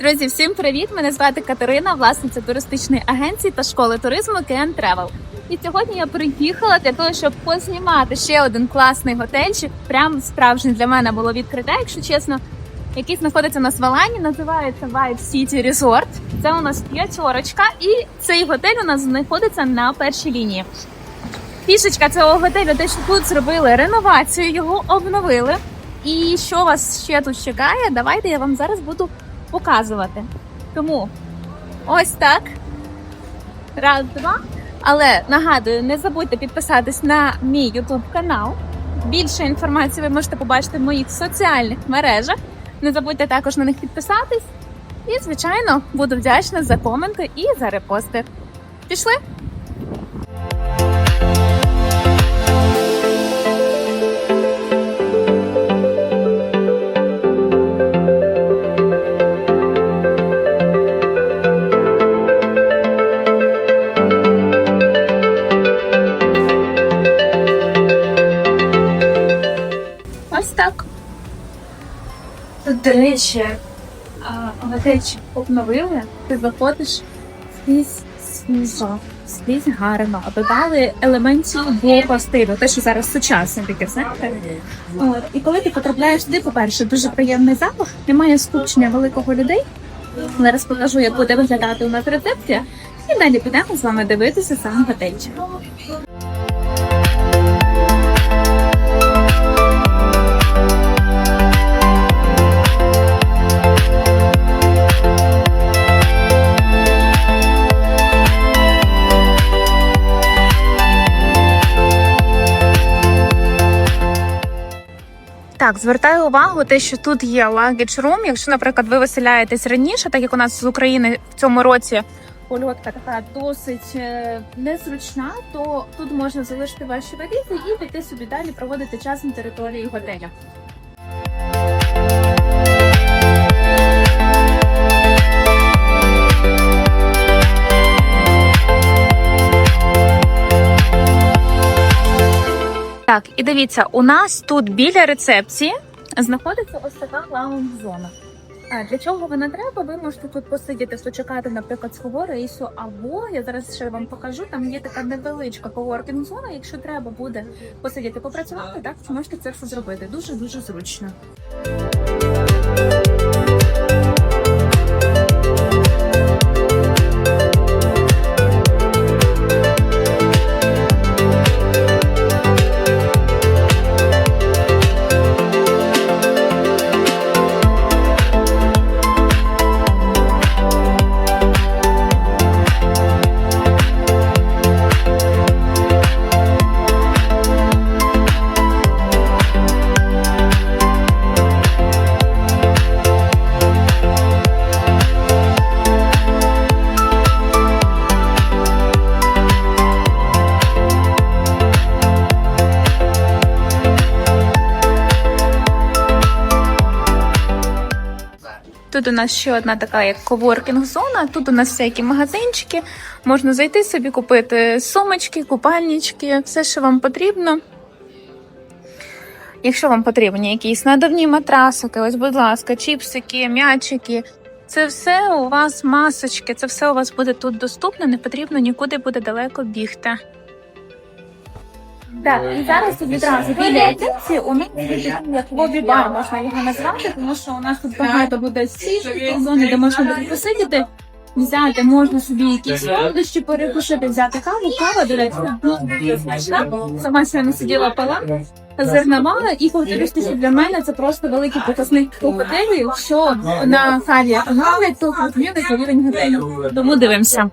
Друзі, всім привіт! Мене звати Катерина, власниця туристичної агенції та школи туризму KN Travel. І сьогодні я приїхала для того, щоб познімати ще один класний готельчик. Прям справжнє для мене було відкриття, якщо чесно, який знаходиться у нас в Алані, називається Vibe City Resort. Це у нас п'ятерочка, і цей готель у нас знаходиться на першій лінії. Фішечка цього готелю, те, що тут зробили реновацію, його обновили. І що вас ще тут чекає, давайте я вам зараз буду показувати. Тому ось так. Раз, два. Але нагадую, не забудьте підписатись на мій YouTube канал. Більше інформації ви можете побачити в моїх соціальних мережах. Не забудьте також на них підписатись. І, звичайно, буду вдячна за коменти і за репости. Пішли? До речі, а, обновили. Ти заходиш скрізь свіжо, скрізь гарно. Додали елементів двого стилю, те, що зараз сучасне таке, знаєте. І коли ти потрапляєш сюди, по-перше, дуже приємний запах, немає скупчення великого людей. Зараз покажу, як буде виглядати у нас рецепція. І далі підемо з вами дивитися сам готельчик. Так, звертаю увагу, те, що тут є luggage room. Якщо, наприклад, ви виселяєтесь раніше, так як у нас з України в цьому році польотка така досить е, незручна, то тут можна залишити ваші валізи і піти собі далі проводити час на території готеля. Так, і дивіться, у нас тут біля рецепції знаходиться ось така лаунж-зона. Для чого вона треба? Ви можете тут посидіти, почекати, наприклад, свого рейсу, або я зараз ще вам покажу. Там є така невеличка коворкінг зона. Якщо треба буде посидіти, попрацювати, так можете це все зробити. Дуже дуже зручно. Нас ще одна така як коворкінг зона. Тут у нас всякі магазинчики. Можна зайти собі купити сумочки, купальнички, все, що вам потрібно. Якщо вам потрібні якісь надувні матрасики, ось, будь ласка, чіпсики, м'ячики. Це все у вас масочки, це все у вас буде тут доступно, не потрібно нікуди буде далеко бігти. Так, і зараз відразу біля рецепції у них такий, як лобі-бар, можна його назвати, тому що у нас тут багато буде стільчиків, зони, де можна буде посидіти. Взяти можна собі якісь солодощі перекушати, взяти каву. Кава, до речі, ну, дуже смачна. Сама сьогодні сиділа пила, зерна мала, і повторюся, для мене це просто великий показник у готелі. Якщо на каві економлять, то ком'юнити рівень готелю. Тому дивимося.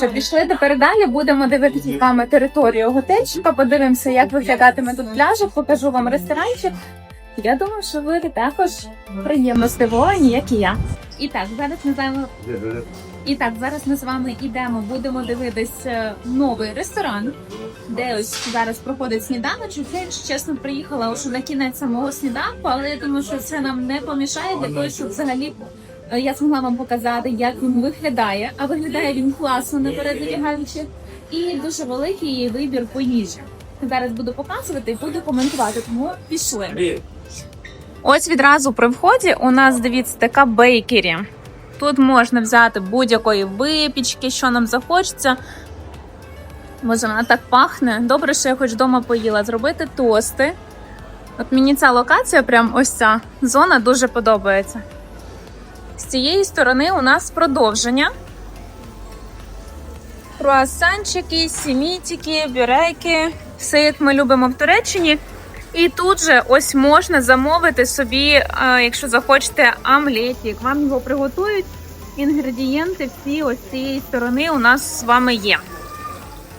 Що, пішли тепер далі. Будемо дивитися з вами територію готельчика. Подивимося, як виглядатиме тут пляж. Покажу вам ресторанчик. Я думаю, що ви також приємно здивовані, як і я. І так, зараз ми з вами і так, зараз ми з вами йдемо, будемо дивитись е, новий ресторан, де ось зараз проходить сніданочок. Я, якщо чесно, приїхала вже на кінець самого сніданку, але я думаю, що це нам не помішає для того, щоб взагалі я змогла вам показати, як він виглядає. А виглядає він класно наперед забігаючи. І дуже великий вибір по їжі. Зараз буду показувати і буду коментувати, тому пішли. Ось відразу при вході у нас дивіться така бейкері. Тут можна взяти будь-якої випічки, що нам захочеться. Боже, вона так пахне. Добре, що я хоч вдома поїла. Зробити тости. От мені ця локація, прям ось ця зона дуже подобається. З цієї сторони у нас продовження. Круасанчики, сімітики, бюреки. Все, як ми любимо в Туреччині. І тут же ось можна замовити собі, е, якщо захочете, омлетик. Вам його приготують. Інгредієнти всі ось цієї сторони у нас з вами є.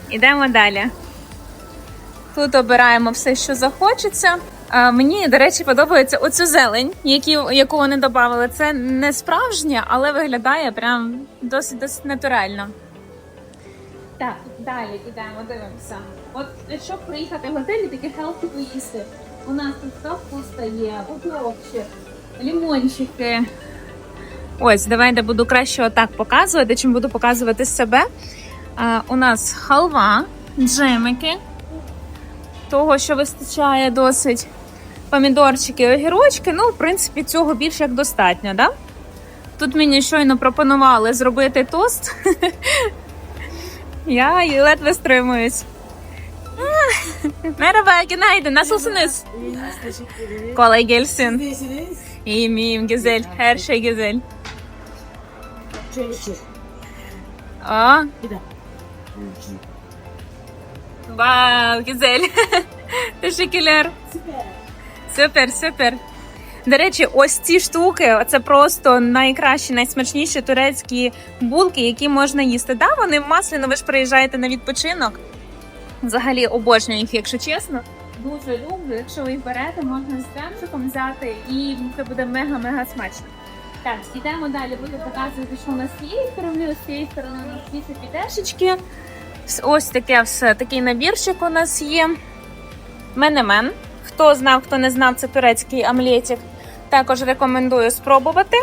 Ідемо далі. Тут обираємо все, що захочеться. А, мені, до речі, подобається оцю зелень, яку вони додали. Це не справжнє, але виглядає прям досить досить натурально. Так, далі йдемо, дивимося. От якщо приїхати в готелі, таке хелпі поїсти. У нас тут капуста є, укропчик, лімончики. Ось, давайте буду краще отак показувати, чим буду показувати себе. А, у нас халва, джемики, того, що вистачає досить. Помідорчики, огірочки. Ну, в принципі, цього більше як достатньо, да? Тут мені щойно пропонували зробити тост. Я і ледве стримуюсь. Merhaba, günaydın. Nasılsınız? Kolay gelsin. İyiyim, iyiyim. Güzel. Her şey güzel. Aa. Вау, güzel. Teşekkürler. Супер, супер. До речі, ось ці штуки це просто найкращі, найсмачніші турецькі булки, які можна їсти. Да, вони в масляно, ви ж приїжджаєте на відпочинок. Взагалі обожнюю їх, якщо чесно. Дуже люблю. Якщо ви їх берете, можна з джемчиком взяти, і це буде мега-мега смачно. Так, ідемо далі. Буду показувати, що у нас цієї сторони, з цієї сторони у нас є підешечки. Ось таке все, такий набірчик у нас є. Менемен. Хто знав, хто не знав, це турецький омлетик. Також рекомендую спробувати.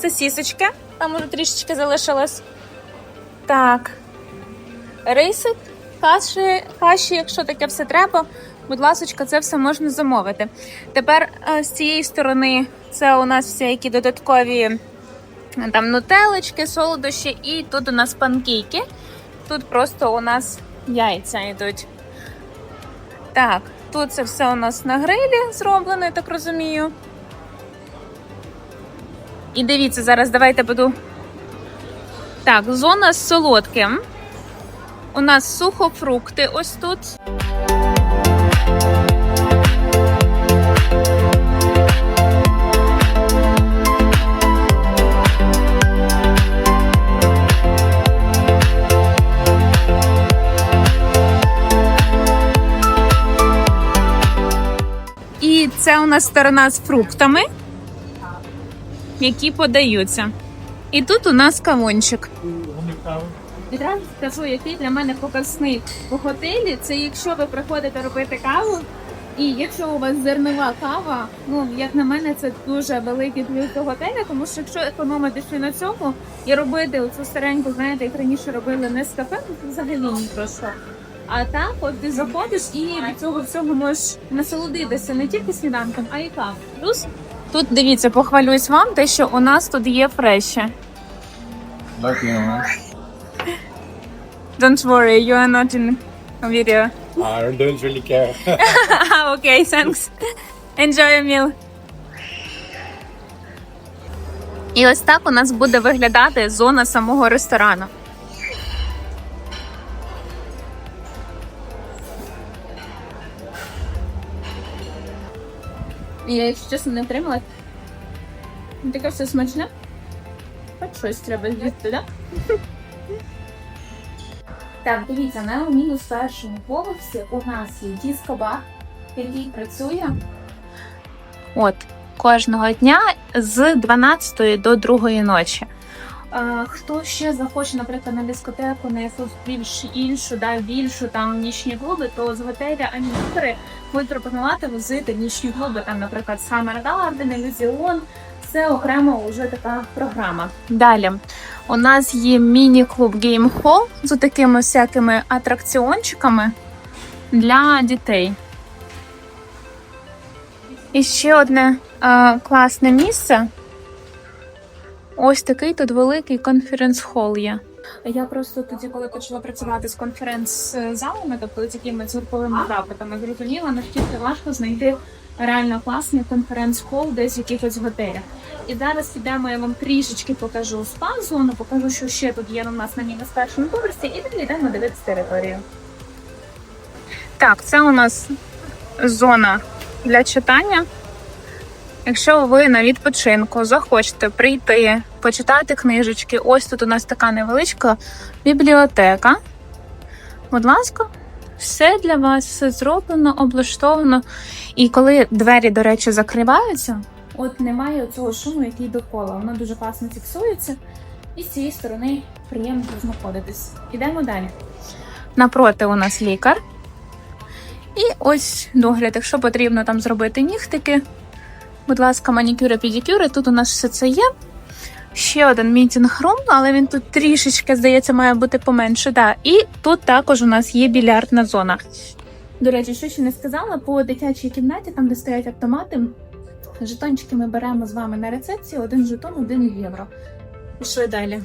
Сосісочки, там уже трішечки залишилось. Так. Рисик, каші, каші, якщо таке все треба, будь ласка, це все можна замовити. Тепер е, з цієї сторони це у нас всякі додаткові там нутелечки, солодощі, і тут у нас панкейки. Тут просто у нас яйця йдуть. Так, тут це все у нас на грилі зроблено, я так розумію. І дивіться, зараз давайте буду. Так, зона з солодким. У нас сухофрукти ось тут. Це у нас сторона з фруктами, які подаються. І тут у нас кавунчик. Відразу скажу, який для мене показник в готелі. Це якщо ви приходите робити каву, і якщо у вас зернова кава, ну як на мене, це дуже великий плюс до готеля, тому що якщо економити ще на цьому і робити оцю стареньку, знаєте, як раніше робили не з кафе, то це взагалі ні про що. А так, от ти заходиш і від цього всього можеш насолодитися не тільки сніданком, а й кавою. Плюс тут дивіться, похвалюсь вам те, що у нас тут є фреші. Don't worry, you are not in a video. I don't really care. okay, thanks. Enjoy your meal. І ось так у нас буде виглядати зона самого ресторану. Я, якщо чесно, не втрималась. Таке все смачне. Хоч щось треба звідти, так? Так, дивіться, на мінус першому поверсі у нас є дискобар, який працює. От кожного дня з 12 до 2 ночі. Е, Хто ще захоче, наприклад, на дискотеку, на якусь більш іншу, да, більшу там нічні клуби, то з готеля аніматори будуть пропонувати возити нічні клуби, там, наприклад, Summer Garden, Elysian. Це окремо вже така програма. Далі у нас є міні-клуб Game Hall з такими всякими атракціончиками для дітей. І ще одне е, класне місце. Ось такий тут великий конференц-хол є. Я просто тоді, коли почала працювати з конференц-залами, тобто з якимись груповими запитами, зрозуміла, наскільки важко знайти реально класний конференц-хол десь в якихось готелях. І зараз ідемо, я вам трішечки покажу спа-зону, покажу, що ще тут є у нас на мінус першому поверсі, і тоді йдемо дивитися територію. Так, це у нас зона для читання. Якщо ви на відпочинку захочете прийти, почитати книжечки, ось тут у нас така невеличка бібліотека. Будь ласка, все для вас, все зроблено, облаштовано. І коли двері, до речі, закриваються, от немає цього шуму, який довкола. Воно дуже класно фіксується. І з цієї сторони приємно знаходитись. Ідемо далі. Напроти у нас лікар. І ось догляд, якщо потрібно там зробити нігтики. Будь ласка, манікюри, педикюри. Тут у нас все це є. Ще один мітінг рум, але він тут трішечки, здається, має бути поменше. Да. І тут також у нас є більярдна зона. До речі, що ще не сказала, по дитячій кімнаті, там де стоять автомати, жетончики ми беремо з вами на рецепції, один жетон, один євро. Пішли далі.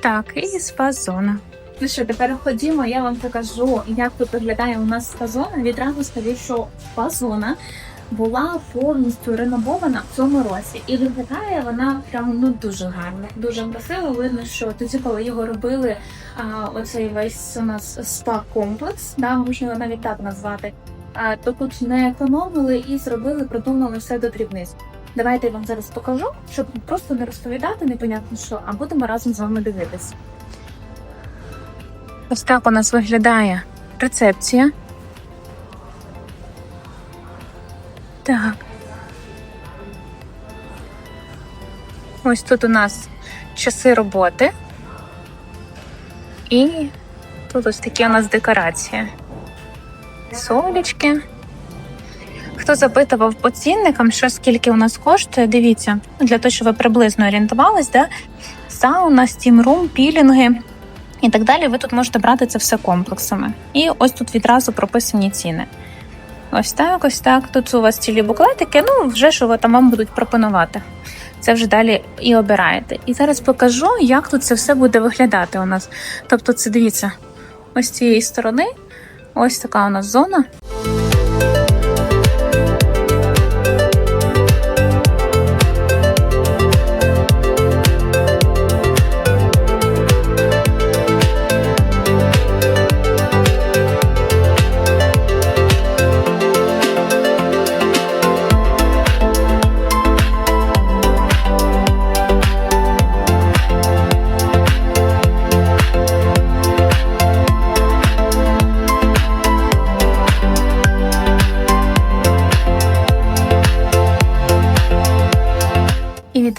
Так, і спа-зона. Ну що, тепер ходімо, я вам покажу, як тут виглядає у нас спа-зона. Відразу скажу, що спа-зона була повністю реновована в цьому році. І виглядає вона прям ну дуже гарно, дуже красиво. Видно, що тоді, коли його робили, а, оцей весь у нас спа-комплекс, да, можна навіть так назвати. А, то тут не економили і зробили, продумали все до дрібниць. Давайте я вам зараз покажу, щоб просто не розповідати, непонятно що, а будемо разом з вами дивитись. Ось так у нас виглядає рецепція. Так. Ось тут у нас часи роботи. І тут ось такі у нас декорації. Солічки. Хто запитував по цінникам, що скільки у нас коштує, дивіться, для того, щоб ви приблизно орієнтувались, да? сауна, стімрум, пілінги і так далі. Ви тут можете брати це все комплексами. І ось тут відразу прописані ціни. Ось так, ось так. Тут у вас цілі буклетики, ну вже що ви там вам будуть пропонувати. Це вже далі і обираєте. І зараз покажу, як тут це все буде виглядати у нас. Тобто, це дивіться, ось з цієї сторони, ось така у нас зона.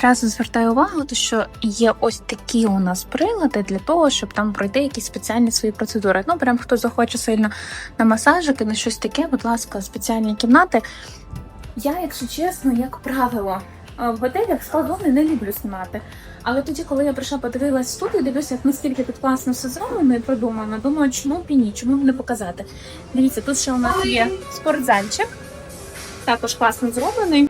І відразу звертаю увагу, що є ось такі у нас прилади для того, щоб там пройти якісь спеціальні свої процедури. Ну, прям хто захоче сильно на масажики, на щось таке, будь ласка, спеціальні кімнати. Я, якщо чесно, як правило, е, в готелях складони не люблю знімати. Але тоді, коли я прийшла подивилась студію, дивлюся, як наскільки тут класно все зроблено і продумано. Думаю, чому б і ні, чому б не показати. Дивіться, тут ще у нас є спортзальчик, також класно зроблений.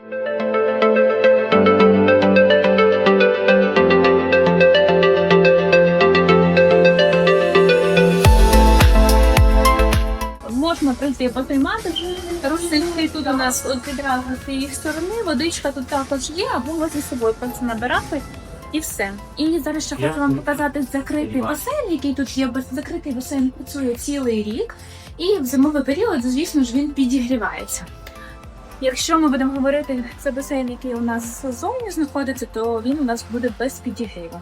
Потримати, тут у нас от відразу з цієї сторони, водичка тут також є, або ви зі собою просто набирати і все. І зараз ще хочу вам показати закритий басейн, який тут є. Закритий басейн працює цілий рік, і в зимовий період, звісно ж, він підігрівається. Якщо ми будемо говорити це басейн, який у нас зовні знаходиться, то він у нас буде без підігріву.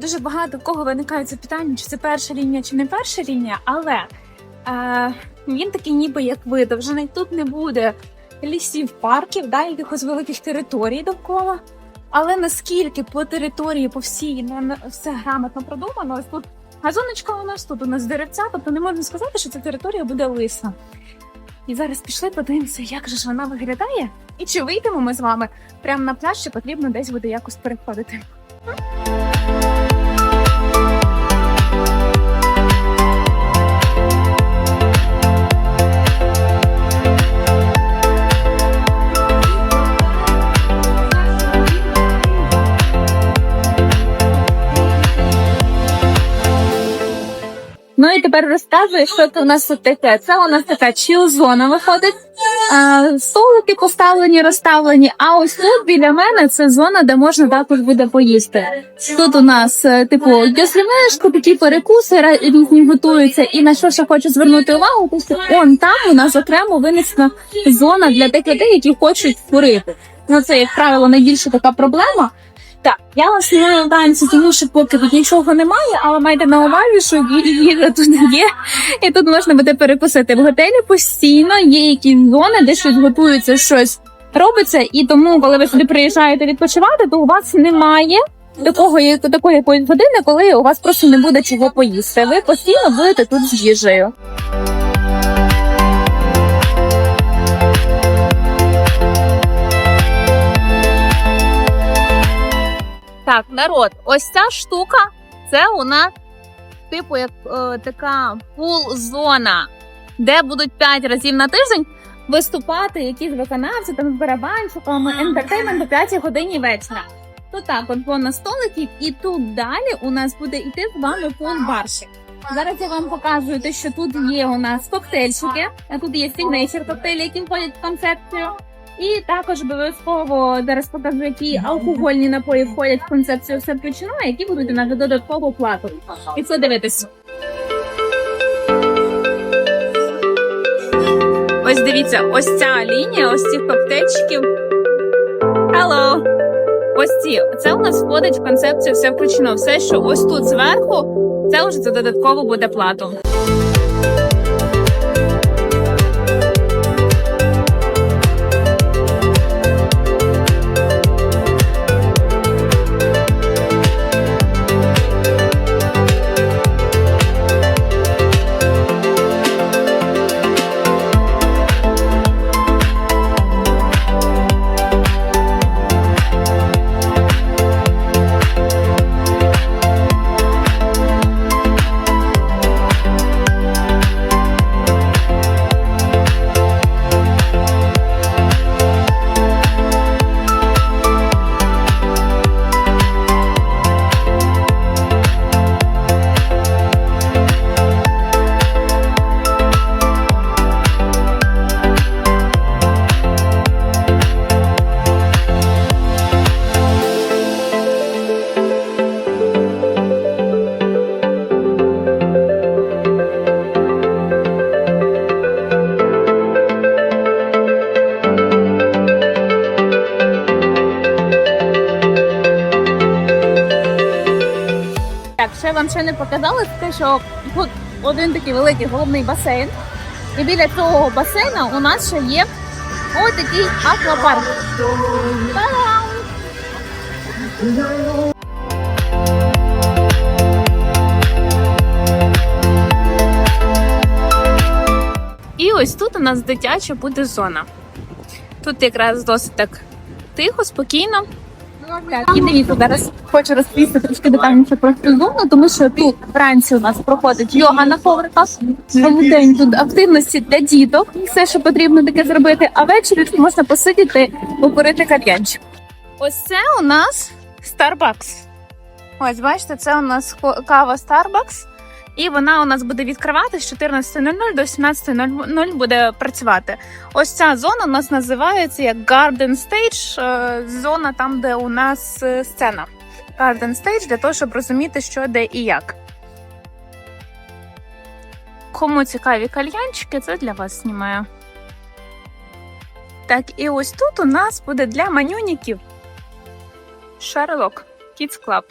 Дуже багато в кого виникають запитання, чи це перша лінія, чи не перша лінія, але е, він такий, ніби як видовжений. Тут не буде лісів, парків, да, якихось великих територій довкола. Але наскільки по території, по всій на- все грамотно продумано, ось тут газоночка у нас, тут у нас деревця, тобто не можна сказати, що ця територія буде лиса. І зараз пішли, подивимося, як же ж вона виглядає, і чи вийдемо ми з вами прямо на пляж, чи потрібно десь буде якось переходити. Ну і тепер розказую, що це у нас тут таке. Це у нас така чіл-зона виходить. А, столики поставлені, розставлені. А ось тут біля мене це зона, де можна також буде поїсти. Тут у нас, е, типу, дяслівешку, такі перекуси різні готуються. І на що ще хочу звернути увагу, то що он там у нас окремо винесена зона для тих людей, які хочуть курити. Ну це, як правило, найбільша така проблема. Так, я вас знімаю танці, тому що поки тут нічого немає, але майте на увазі, що їжа тут є, і тут можна буде перекусити. В готелі постійно є якісь зони, де щось готується, щось робиться, і тому, коли ви сюди приїжджаєте відпочивати, то у вас немає такого такої якоїсь години, коли у вас просто не буде чого поїсти. Ви постійно будете тут з їжею. Так, народ, ось ця штука, це у нас типу як е, така пул-зона, де будуть 5 разів на тиждень виступати якісь виконавці там з барабанщиками, ентертеймент до 5 годині вечора. То так, от було на столиків, і тут далі у нас буде йти з вами пул-барщик. Зараз я вам показую те, що тут є у нас коктейльчики, а тут є сігнейчер коктейлі, які входять в концепцію. І також обов'язково зараз покажу, які алкогольні напої входять в концепцію все включено, а які будуть на додаткову плату. І це дивитись. Ось дивіться, ось ця лінія, ось цих коктейльчиків. Hello! Ось ці. Це у нас входить в концепцію все включено. Все, що ось тут зверху, це вже за додатково буде плату. Вам ще не показали те, що тут один такий великий головний басейн. І біля цього басейна у нас ще є ось такий аквапарк. І ось тут у нас дитяча буде зона. Тут якраз досить так тихо, спокійно. І дивіться, зараз хочу розповісти трошки детальніше про зону, тому що тут вранці у нас проходить йога на ковриках. День тут активності для діток, все, що потрібно таке зробити. А ввечері тут можна посидіти, покурити кальянчик. Ось це у нас Starbucks. Ось, бачите, це у нас кава Starbucks. І вона у нас буде відкривати з 14.00 до 17.00 буде працювати. Ось ця зона у нас називається як Garden Stage, е, зона там, де у нас е, сцена. Garden Stage для того, щоб розуміти, що де і як. Кому цікаві кальянчики, це для вас знімаю. Так, і ось тут у нас буде для манюніків Шарлок Kids Club.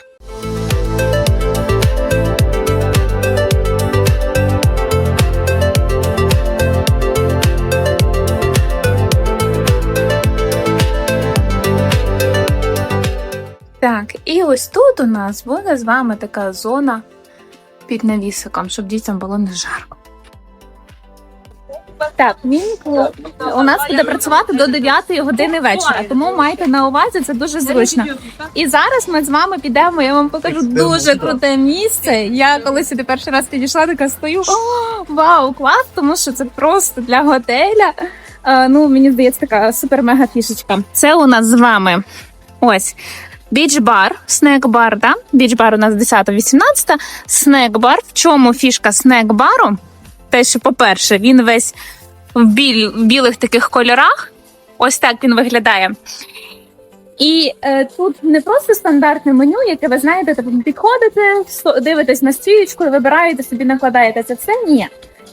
Так, і ось тут у нас буде з вами така зона під навісиком, щоб дітям було не жарко. Так, міні-клуб у нас буде працювати до 9 години вечора, тому майте на увазі, це дуже зручно. І зараз ми з вами підемо. Я вам покажу дуже круте місце. Я коли сюди перший раз підійшла, така стою. О, вау, клас! Тому що це просто для готеля. Е, ну мені здається, така супер-мега фішечка. Це у нас з вами ось. Біч-бар, снек-бар, да? Біч-бар у нас 10-18. Снек-бар. В чому фішка снек-бару? Те, що, по-перше, він весь в, біль, в білих таких кольорах. Ось так він виглядає. І е, тут не просто стандартне меню, яке ви знаєте, типу, підходите, дивитесь на стрічку, вибираєте собі, накладаєте це все. Ні.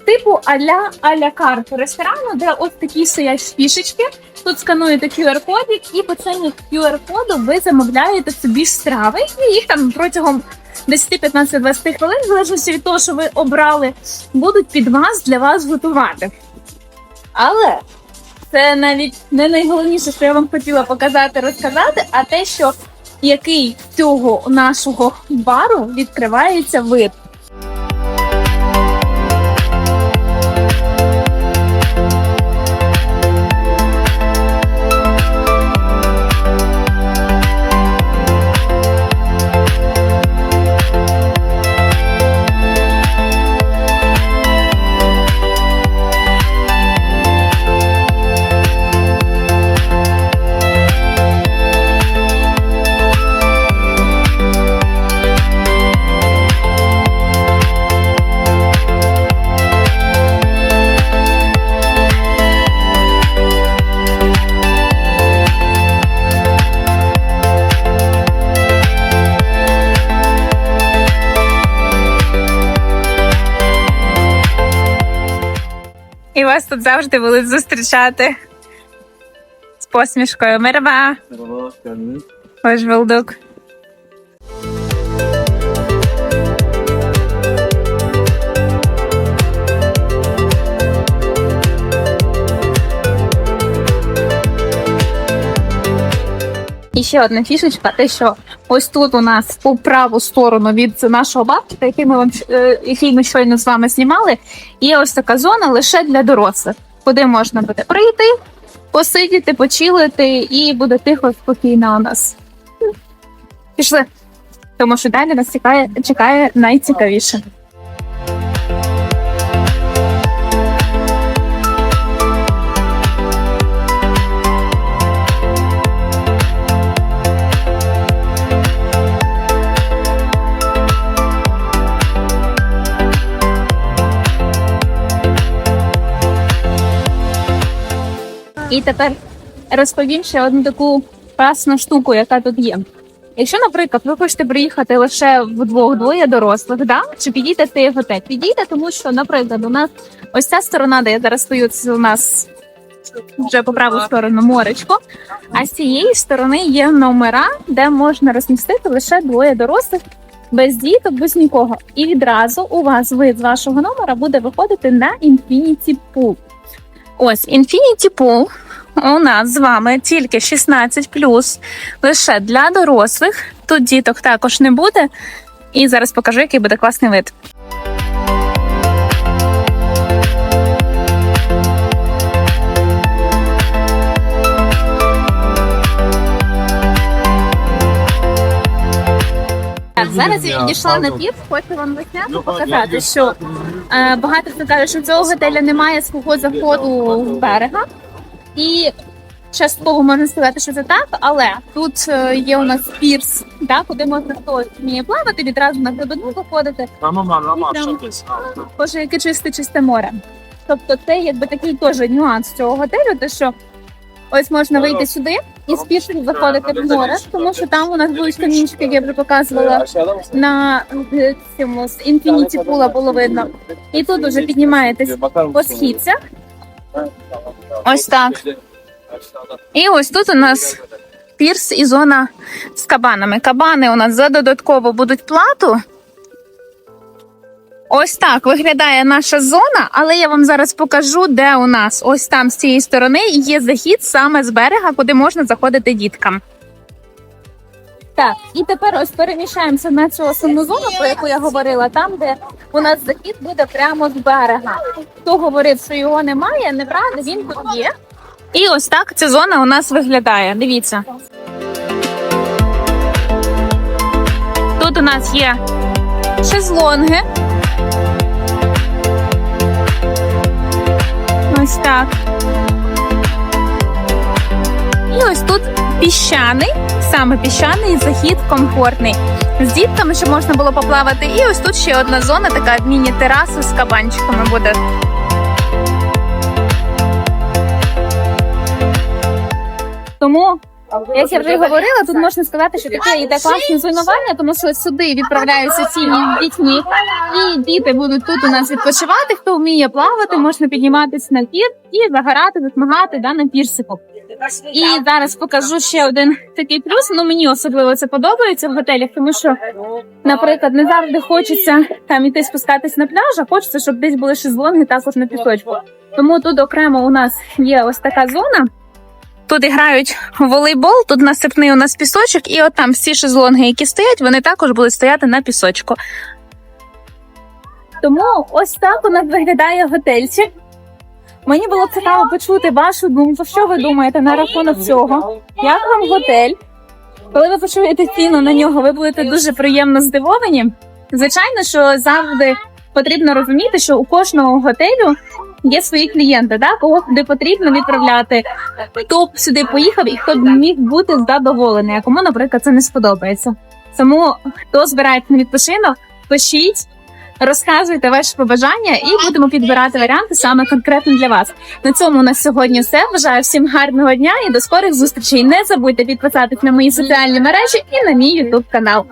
Типу аля аля карту ресторану, де ось такі стоять фішечки. Тут скануєте QR-кодик, і по цьому QR-коду ви замовляєте собі страви, і їх там протягом 10, 15, 20 хвилин, в залежності від того, що ви обрали, будуть під вас для вас готувати. Але це навіть не найголовніше, що я вам хотіла показати, розказати, а те, що який цього нашого бару відкривається вид. Вас тут завжди будуть зустрічати з посмішкою. Мерва, хош велдук. І ще одна фішечка, те, що ось тут у нас по праву сторону від нашого бабки, який ми вам е, який ми щойно з вами знімали, є ось така зона лише для дорослих, куди можна буде прийти, посидіти, почилити, і буде тихо, спокійно у нас. Пішли. Тому що далі нас чекає, чекає найцікавіше. І тепер розповім ще одну таку класну штуку, яка тут є. Якщо, наприклад, ви хочете приїхати лише вдвох двоє дорослих, да? чи підійте в готель? Підійте, тому що, наприклад, у нас ось ця сторона, де я зараз стою, це у нас вже по праву сторону моречко. А з цієї сторони є номера, де можна розмістити лише двоє дорослих, без діток, без нікого. І відразу у вас вид з вашого номера буде виходити на Infinity Pool. Ось Infinity Pool у нас з вами тільки 16 лише для дорослих. Тут діток також не буде. І зараз покажу, який буде класний вид. Зараз я відійшла на пів, хочу вам весняно показати, що е, багато хто каже, що цього готеля немає свого заходу в берега. І частково можна сказати, що це так, але тут е, є у нас пірс, да, куди можна хто вміє плавати, відразу на глибину виходити. Боже, яке чисте чисте море. Тобто, це якби такий теж нюанс цього готелю, те, що ось можна вийти сюди і пірсом заходити в море, тому що там у нас будуть камінчики, як я вже показувала. На е, цьому з інфініті пула було видно. І тут уже піднімаєтесь по східцях. Ось так. І ось тут у нас пірс і зона з кабанами. Кабани у нас за додатково будуть плату. Ось так виглядає наша зона, але я вам зараз покажу, де у нас ось там з цієї сторони є захід саме з берега, куди можна заходити діткам. Так, і тепер ось переміщаємося на цю основну зону, про яку я говорила, там, де у нас захід буде прямо з берега. Хто говорив, що його немає, неправда, він тут є. І ось так ця зона у нас виглядає. Дивіться. Тут у нас є шезлонги. Так. І ось тут піщаний, саме піщаний захід комфортний. З дітками, щоб можна було поплавати. І ось тут ще одна зона, така міні-тераса з кабанчиками буде. Тому, як я вже говорила, тут можна сказати, що таке йде класне зонування, тому що сюди відправляються сім'ї з дітьми, і діти будуть тут у нас відпочивати. Хто вміє плавати, можна підніматися на пір і загорати, засмагати да, на пірсику. І зараз покажу ще один такий плюс. Ну мені особливо це подобається в готелях, тому що, наприклад, не завжди хочеться там іти спускатись на пляж, а хочеться, щоб десь були шезлонги також на пісочку. Тому тут окремо у нас є ось така зона. Тут грають волейбол, тут насипний у нас пісочок, і от там всі шезлонги, які стоять, вони також будуть стояти на пісочку. Тому ось так у нас виглядає готельчик. Мені було цікаво почути вашу думку. Що ви думаєте на рахунок цього? Як вам готель? Коли ви почуєте ціну на нього, ви будете дуже приємно здивовані. Звичайно, що завжди потрібно розуміти, що у кожного готелю є свої клієнти, да? кого куди потрібно відправляти, хто б сюди поїхав і хто б міг бути задоволений, а кому, наприклад, це не сподобається. Тому хто збирається на відпочинок, пишіть. Розказуйте ваші побажання і будемо підбирати варіанти саме конкретно для вас. На цьому у нас сьогодні все. Бажаю всім гарного дня і до скорих зустрічей. Не забудьте підписатись на мої соціальні мережі і на мій ютуб канал.